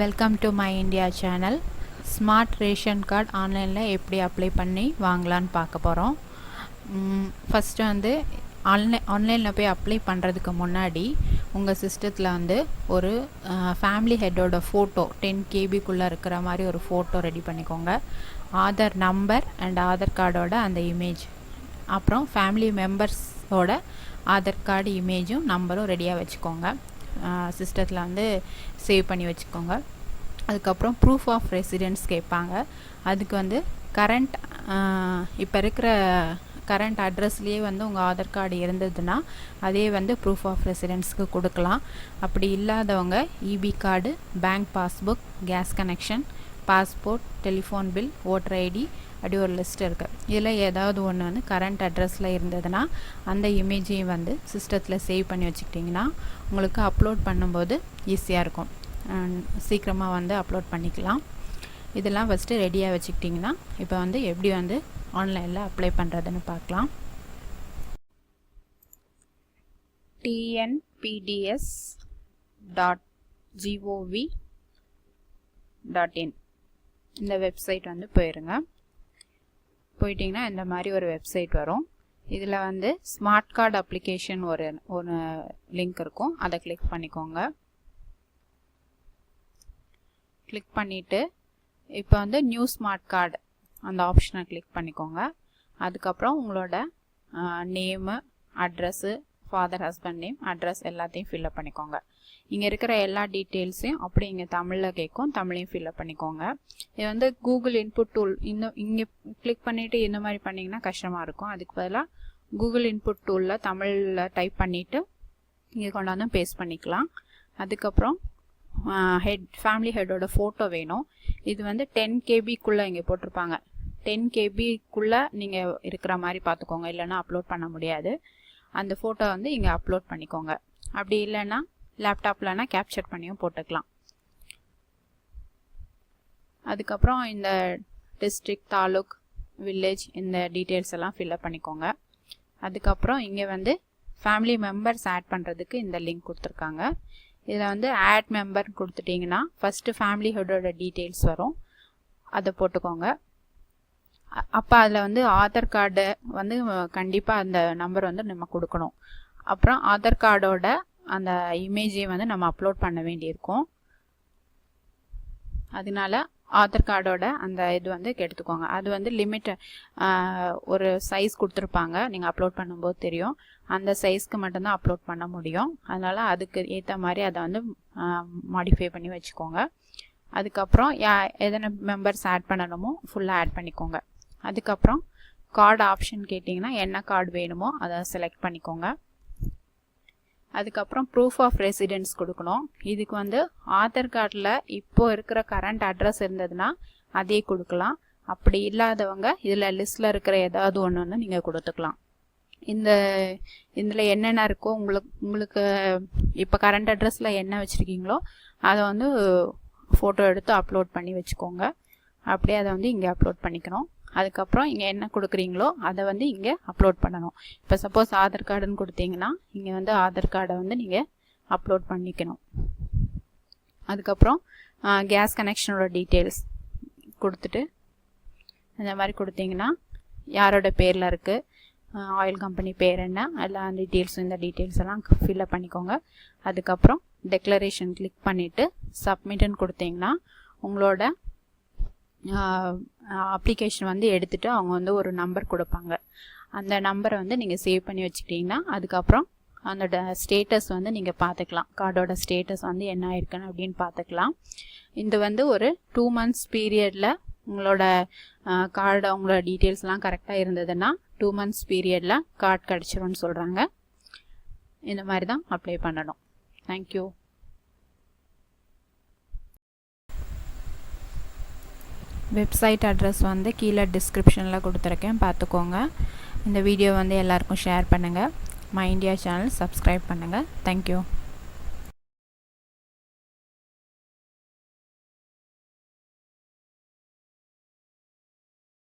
Welcome to my India channel smart ration card ஆன்லைனில் எப்படி apply பண்ணி வாங்கலான்னு பார்க்க போகிறோம் ஃபஸ்ட்டு வந்து ஆன்லை ஆன்லைனில் போய் அப்ளை பண்ணுறதுக்கு முன்னாடி உங்கள் சிஸ்டத்தில் வந்து ஒரு ஃபேமிலி ஹெட்டோட ஃபோட்டோ டென் கேபிக்குள்ளே இருக்கிற மாதிரி ஒரு ஃபோட்டோ ரெடி பண்ணிக்கோங்க. ஆதார் நம்பர் அண்ட் ஆதார் கார்டோட அந்த இமேஜ் அப்புறம் ஃபேமிலி மெம்பர்ஸோட ஆதார் கார்டு இமேஜும் நம்பரும் ரெடியாக வச்சுக்கோங்க. சிஸ்டத்தில் வந்து சேவ் பண்ணி வச்சுக்கோங்க. அதுக்கப்புறம் ப்ரூஃப் ஆஃப் ரெசிடென்ஸ் கேட்பாங்க. அதுக்கு வந்து கரண்ட் இப்போ இருக்கிற கரண்ட் அட்ரஸ்லேயே வந்து உங்கள் ஆதார் கார்டு இருந்ததுன்னா அதே வந்து ப்ரூஃப் ஆஃப் ரெசிடென்ஸ்க்கு கொடுக்கலாம். அப்படி இல்லாதவங்க EB card bank passbook gas connection passport telephone bill voter ID அப்படி ஒரு லிஸ்ட் இருக்குது இதில் ஏதாவது ஒன்று வந்து கரண்ட் அட்ரஸில் இருந்ததுன்னா அந்த இமேஜையும் வந்து சிஸ்டத்தில் சேவ் பண்ணி வச்சுக்கிட்டிங்கன்னா உங்களுக்கு அப்லோட் பண்ணும்போது ஈஸியாக இருக்கும். சீக்கிரமாக வந்து அப்லோட் பண்ணிக்கலாம். இதெல்லாம் ஃபஸ்ட்டு ரெடியாக வச்சுக்கிட்டிங்கன்னா இப்போ வந்து எப்படி வந்து ஆன்லைனில் அப்ளை பண்ணுறதுன்னு பார்க்கலாம். TNPDS dot gov dot in இந்த வெப்சைட் வந்து போயிருங்க. போயிட்டிங்கன்னா இந்த மாதிரி ஒரு வெப்சைட் வரும். இதில் வந்து ஸ்மார்ட் கார்டு அப்ளிகேஷன் ஒரு ஒரு லிங்க் இருக்கும். அதை கிளிக் பண்ணிக்கோங்க. கிளிக் பண்ணிவிட்டு இப்போ வந்து நியூ ஸ்மார்ட் கார்டு அந்த ஆப்ஷனை கிளிக் பண்ணிக்கோங்க. அதுக்கப்புறம் உங்களோட name address father husband name address எல்லாத்தையும் ஃபில்அப் பண்ணிக்கோங்க. இங்கே இருக்கிற எல்லா டீட்டெயில்ஸையும் அப்படி இங்கே தமிழில் கேட்கும் தமிழையும் ஃபில்அப் பண்ணிக்கோங்க. இது வந்து கூகுள் இன்புட் டூல் இன்னும் இங்கே கிளிக் பண்ணிவிட்டு இந்த மாதிரி பண்ணிங்கன்னா கஷ்டமாக இருக்கும். அதுக்கு பதிலாக கூகுள் இன்புட் டூலில் தமிழில் டைப் பண்ணிவிட்டு இங்கே கொண்டாந்து பேஸ்ட் பண்ணிக்கலாம். அதுக்கப்புறம் ஹெட் ஃபேமிலி ஹெட்டோட ஃபோட்டோ வேணும். இது வந்து டென் கேபிக்குள்ளே இங்கே போட்டிருப்பாங்க. டென் கேபிக்குள்ளே நீங்கள் இருக்கிற மாதிரி பார்த்துக்கோங்க. இல்லைன்னா அப்லோட் பண்ண முடியாது. அந்த ஃபோட்டோ வந்து இங்கே அப்லோட் பண்ணிக்கோங்க. அப்படி இல்லைன்னா லேப்டாப்லனா கேப்சர் பண்ணியும் போட்டுக்கலாம். அதுக்கப்புறம் இந்த டிஸ்ட்ரிக்ட் தாலுக் வில்லேஜ் இந்த டீட்டெயில்ஸ் எல்லாம் ஃபில்அப் பண்ணிக்கோங்க. அதுக்கப்புறம் இங்கே வந்து ஃபேமிலி மெம்பர்ஸ் ஆட் பண்ணுறதுக்கு இந்த லிங்க் கொடுத்துருக்காங்க. இதில் வந்து ஆட் மெம்பர் கொடுத்துட்டிங்கன்னா ஃபஸ்ட்டு ஃபேமிலி ஹெட்டோட டீட்டெயில்ஸ் வரும். அதை போட்டுக்கோங்க. அப்போ அதில் வந்து ஆதார் கார்டு வந்து கண்டிப்பாக அந்த நம்பர் வந்து நம்ம கொடுக்கணும். அப்புறம் ஆதார் கார்டோட அந்த இமேஜை வந்து நம்ம அப்லோட் பண்ண வேண்டியிருக்கும். அதனால ஆதார் கார்டோட அந்த இது வந்து எடுத்துக்கோங்க அது வந்து லிமிட் ஒரு சைஸ் கொடுத்துருப்பாங்க. நீங்கள் அப்லோட் பண்ணும்போது தெரியும். அந்த சைஸ்க்கு மட்டும்தான் அப்லோட் பண்ண முடியும். அதனால் அதுக்கு ஏற்ற மாதிரி அதை வந்து மாடிஃபை பண்ணி வச்சுக்கோங்க. அதுக்கப்புறம் எதனை மெம்பர்ஸ் ஆட் பண்ணணுமோ ஃபுல்லாக ஆட் பண்ணிக்கோங்க. அதுக்கப்புறம் கார்டு ஆப்ஷன் கேட்டிங்கன்னா என்ன கார்டு வேணுமோ அதை செலக்ட் பண்ணிக்கோங்க. அதுக்கப்புறம் ப்ரூஃப் ஆஃப் ரெசிடென்ஸ் கொடுக்கணும். இதுக்கு வந்து ஆதார் கார்டில் இப்போ இருக்கிற கரண்ட் அட்ரஸ் இருந்ததுன்னா அதே கொடுக்கலாம். அப்படி இல்லாதவங்க இதில் லிஸ்ட்டில் இருக்கிற ஏதாவது ஒன்று ஒன்று நீங்கள் கொடுத்துக்கலாம். இந்த இதில் என்னென்ன இருக்கோ உங்களுக்கு உங்களுக்கு இப்போ கரண்ட் அட்ரஸில் என்ன வச்சுருக்கீங்களோ அதை வந்து ஃபோட்டோ எடுத்து அப்லோட் பண்ணி வச்சுக்கோங்க. அப்படியே அதை வந்து இங்கே அப்லோட் பண்ணிக்கணும். அதுக்கப்புறம் இங்கே என்ன கொடுக்குறீங்களோ அதை வந்து இங்கே அப்லோட் பண்ணணும். இப்போ சப்போஸ் ஆதார் கார்டுன்னு கொடுத்தீங்கன்னா இங்கே வந்து ஆதார் கார்டை வந்து நீங்கள் அப்லோட் பண்ணிக்கணும். அதுக்கப்புறம் கேஸ் கனெக்ஷனோட டீட்டெயில்ஸ் கொடுத்துட்டு இந்த மாதிரி கொடுத்தீங்கன்னா யாரோட பேரில் இருக்குது ஆயில் கம்பெனி பேர் என்ன எல்லா டீட்டெயில்ஸும் இந்த டீட்டெயில்ஸ் எல்லாம் ஃபில்அப் பண்ணிக்கோங்க. அதுக்கப்புறம் டெக்ளரேஷன் கிளிக் பண்ணிவிட்டு சப்மிட்னு கொடுத்தீங்கன்னா உங்களோட அப்ளிகேஷன் வந்து எடுத்துகிட்டு அவங்க வந்து ஒரு நம்பர் கொடுப்பாங்க. அந்த நம்பரை வந்து நீங்கள் சேவ் பண்ணி வச்சுக்கிட்டிங்கன்னா அதுக்கப்புறம் அந்த ஸ்டேட்டஸ் வந்து நீங்கள் பார்த்துக்கலாம் கார்டோட ஸ்டேட்டஸ் வந்து என்ன ஆயிருக்குன்னு அப்படின்னு பார்த்துக்கலாம் இது வந்து ஒரு டூ மந்த்ஸ் பீரியடில் உங்களோட கார்டு உங்களோட டீட்டெயில்ஸ்லாம் கரெக்டாக இருந்ததுன்னா டூ மந்த்ஸ் பீரியடில் கார்டு கிடச்சிரும்னு சொல்கிறாங்க இந்த மாதிரி தான் அப்ளை பண்ணணும். தேங்க்யூ வெப்சைட் அட்ரஸ் வந்து கீழே டிஸ்கிரிப்ஷனில் கொடுத்துருக்கேன். பார்த்துக்கோங்க. இந்த வீடியோ வந்து எல்லாருக்கும் ஷேர் பண்ணுங்கள் மை இண்டியா சேனல் சப்ஸ்கிரைப் பண்ணுங்கள் தேங்க்யூ